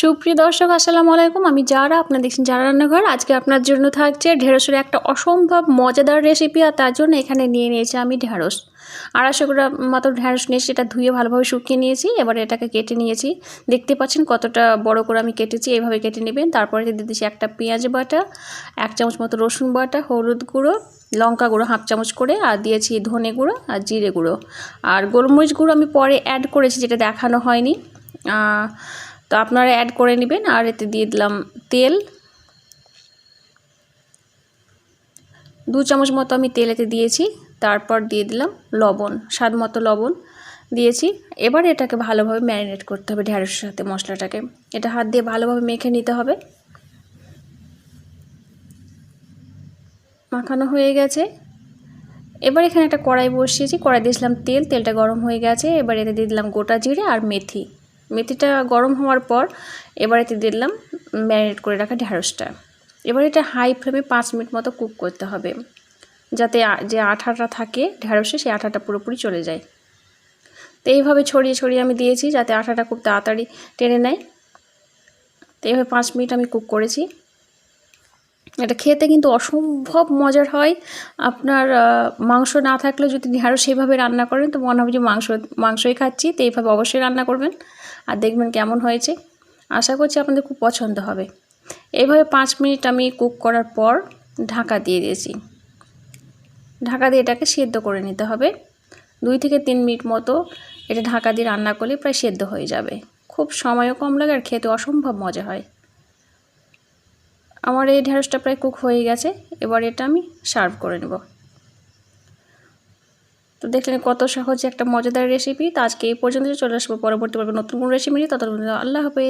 সুপ্রিয় দর্শক, আসসালামু আলাইকুম। আমি যারা আপনার দেখছেন যারা রান্নাঘর। আজকে আপনার জন্য থাকছে ঢেঁড়সের একটা অসম্ভব মজাদার রেসিপি আর তার জন্য এখানে নিয়ে নিয়েছি আমি ঢেঁড়স। আড়াইশো গ্রাম মতো ঢেঁড়স নিয়েছি এটা ধুয়ে ভালোভাবে শুকিয়ে নিয়েছি। এবার এটাকে কেটে নিয়েছি। দেখতে পাচ্ছেন কতটা বড় করে আমি কেটেছি এইভাবে কেটে নেবেন। তারপরে দিয়ে দিয়েছি একটা পেঁয়াজ বাটা, এক চামচ মতো রসুন বাটা, হলুদ গুঁড়ো, লঙ্কা গুঁড়ো হাফ চামচ করে, আর দিয়েছি ধনে গুঁড়ো আর জিরে গুঁড়ো। আর গোলমরিচ গুঁড়ো আমি পরে অ্যাড করেছি, যেটা দেখানো হয়নি। তো আপনারা অ্যাড করে নেবেন আর এতে দিয়ে দিলাম তেল। দু চামচ মতো আমি তেল এতে দিয়েছি, তারপর দিয়ে দিলাম লবণ, স্বাদ মতো লবণ দিয়েছি। এবার এটাকে ভালোভাবে ম্যারিনেট করতে হবে ঢ্যাঁড়সের সাথে মশলাটাকে। এটা হাত দিয়ে ভালোভাবে মেখে নিতে হবে। মাখানো হয়ে গেছে। এবার এখানে একটা কড়াই বসিয়েছি, কড়াই দিয়েছিলাম তেল, তেলটা গরম হয়ে গেছে। এবার এতে দিয়ে দিলাম গোটা জিরে আর মেথি। মেথিটা গরম হওয়ার পর এবার এতে দিলাম ম্যারিনেট করে রাখা ঢ্যাঁড়সটা এবার এটা হাই ফ্লেমে পাঁচ মিনিট মতো কুক করতে হবে, যাতে যে আঠাটা থাকে ঢ্যাঁড়সে সেই আঠাটা পুরোপুরি চলে যায়। তো এইভাবে ছড়িয়ে ছড়িয়ে আমি দিয়েছি যাতে আঠাটা খুব তাড়াতাড়ি টেনে নেয়। তো এইভাবে পাঁচ মিনিট আমি কুক করেছি। এটা খেতে কিন্তু অসম্ভব মজার হয়। আপনার মাংস না থাকলেও যদি ঢেঁড়স সেইভাবে রান্না করেন, তো মনে হবে যে মাংস, মাংসই খাচ্ছি, তো এইভাবে অবশ্যই রান্না করবেন। আর দেখবেন কেমন হয়েছে। আশা করছি আপনাদের খুব পছন্দ হবে। এইভাবে পাঁচ মিনিট আমি কুক করার পর ঢাকা দিয়ে দিয়েছি। ঢাকা দিয়ে এটাকে সেদ্ধ করে নিতে হবে। দুই থেকে তিন মিনিট মতো এটা ঢাকা দিয়ে রান্না করলে প্রায় সেদ্ধ হয়ে যাবে। খুব সময়ও কম লাগে আর খেতে অসম্ভব মজা হয়। আমার এই ঢেঁড়সটা প্রায় কুক হয়ে গেছে, এবার এটা আমি সার্ভ করে নেব। তো দেখলেন কত সহজে একটা মজাদার রেসিপি তো আজকে এই পর্যন্ত চলে আসব পরবর্তী পর্বে নতুন কোনো রেসিপি নিয়ে। তত আল্লাহ হাফেজ।